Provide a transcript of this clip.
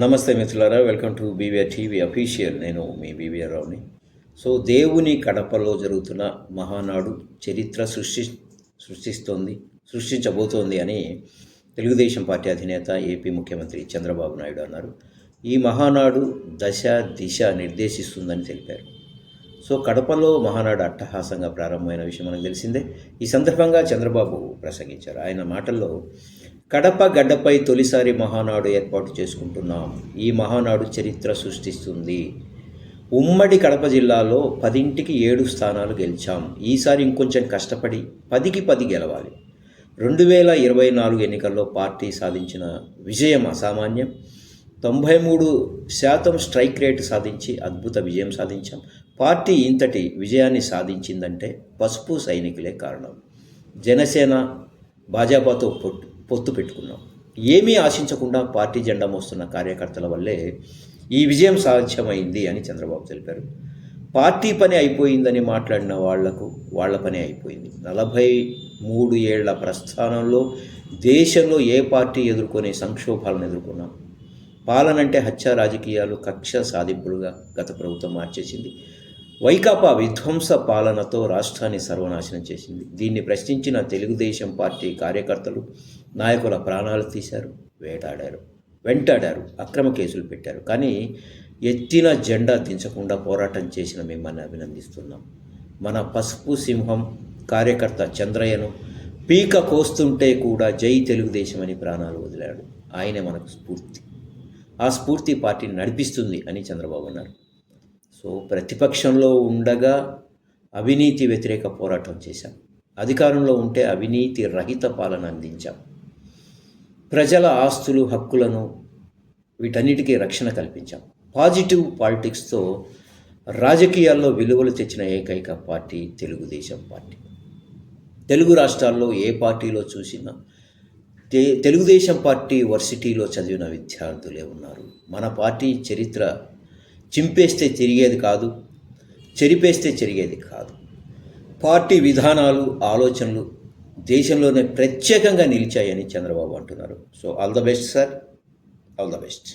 నమస్తే మిత్రులారా welcome to BVR TV official. నేను మీ బీవీఆర్ రావుని. సో దేవుని కడపలో జరుగుతున్న మహానాడు చరిత్ర సృష్టి సృష్టిస్తోంది సృష్టించబోతోంది అని తెలుగుదేశం పార్టీ అధినేత ఏపీ ముఖ్యమంత్రి చంద్రబాబు నాయుడు అన్నారు. ఈ మహానాడు దశ దిశ నిర్దేశిస్తుందని తెలిపారు. సో కడపలో మహానాడు అట్టహాసంగా ప్రారంభమైన విషయం మనకు తెలిసిందే. ఈ సందర్భంగా చంద్రబాబు ప్రసంగించారు. ఆయన మాటల్లో కడప గడ్డపై తొలిసారి మహానాడు ఏర్పాటు చేసుకుంటున్నాం. ఈ మహానాడు చరిత్ర సృష్టిస్తుంది. ఉమ్మడి కడప జిల్లాలో పదింటికి ఏడు స్థానాలు గెలిచాం. ఈసారి ఇంకొంచెం కష్టపడి పదికి పది గెలవాలి. రెండు వేల ఇరవై నాలుగు ఎన్నికల్లో పార్టీ సాధించిన విజయం అసామాన్యం. తొంభై మూడు శాతం స్ట్రైక్ రేటు సాధించి అద్భుత విజయం సాధించాం. పార్టీ ఇంతటి విజయాన్ని సాధించిందంటే పసుపు సైనికులే కారణం. జనసేన భాజపాతో పొట్టు పొత్తు పెట్టుకున్నాం. ఏమీ ఆశించకుండా పార్టీ జెండా మోస్తున్న కార్యకర్తల వల్లే ఈ విజయం సాధ్యమైంది అని చంద్రబాబు తెలిపారు. పార్టీ పని అయిపోయిందని మాట్లాడిన వాళ్ళకు వాళ్ళ పని అయిపోయింది. నలభై మూడు ఏళ్ళ ప్రస్థానంలో దేశంలో ఏ పార్టీ ఎదుర్కొనే సంక్షోభాలను ఎదుర్కొన్నాం. పాలనంటే హత్య రాజకీయాలు కక్ష సాధింపులుగా గత ప్రభుత్వం మార్చేసింది. వైకాపా విధ్వంస పాలనతో రాష్ట్రాన్ని సర్వనాశనం చేసింది. దీన్ని ప్రశ్నించిన తెలుగుదేశం పార్టీ కార్యకర్తలు నాయకుల ప్రాణాలు తీశారు వేటాడారు వెంటాడారు అక్రమ కేసులు పెట్టారు. కానీ ఎత్తిన జెండా దించకుండా పోరాటం చేసిన మిమ్మల్ని అభినందిస్తున్నాం. మన పసుపు సింహం కార్యకర్త చంద్రయ్యను పీక కోస్తుంటే కూడా జై తెలుగుదేశం అని ప్రాణాలు వదిలాడు. ఆయనే మనకు స్ఫూర్తి. ఆ స్ఫూర్తి పార్టీని నడిపిస్తుంది అని చంద్రబాబు అన్నారు. సో ప్రతిపక్షంలో ఉండగా అవినీతి వ్యతిరేక పోరాటం చేశాం. అధికారంలో ఉంటే అవినీతి రహిత పాలన అందించాం. ప్రజల ఆస్తులు హక్కులను వీటన్నిటికీ రక్షణ కల్పించాం. పాజిటివ్ పాలిటిక్స్తో రాజకీయాల్లో విలువలు తెచ్చిన ఏకైక పార్టీ తెలుగుదేశం పార్టీ. తెలుగు రాష్ట్రాల్లో ఏ పార్టీలో చూసినా తె తెలుగుదేశం పార్టీ వర్సిటీలో చదివిన విద్యార్థులే ఉన్నారు. మన పార్టీ చరిత్ర చింపేస్తే తిరిగేది కాదు చెరిపేస్తే చెరిగేది కాదు. పార్టీ విధానాలు ఆలోచనలు దేశంలోనే ప్రత్యేకంగా నిలిచాయని చంద్రబాబు అంటున్నారు. So all the best sir all the best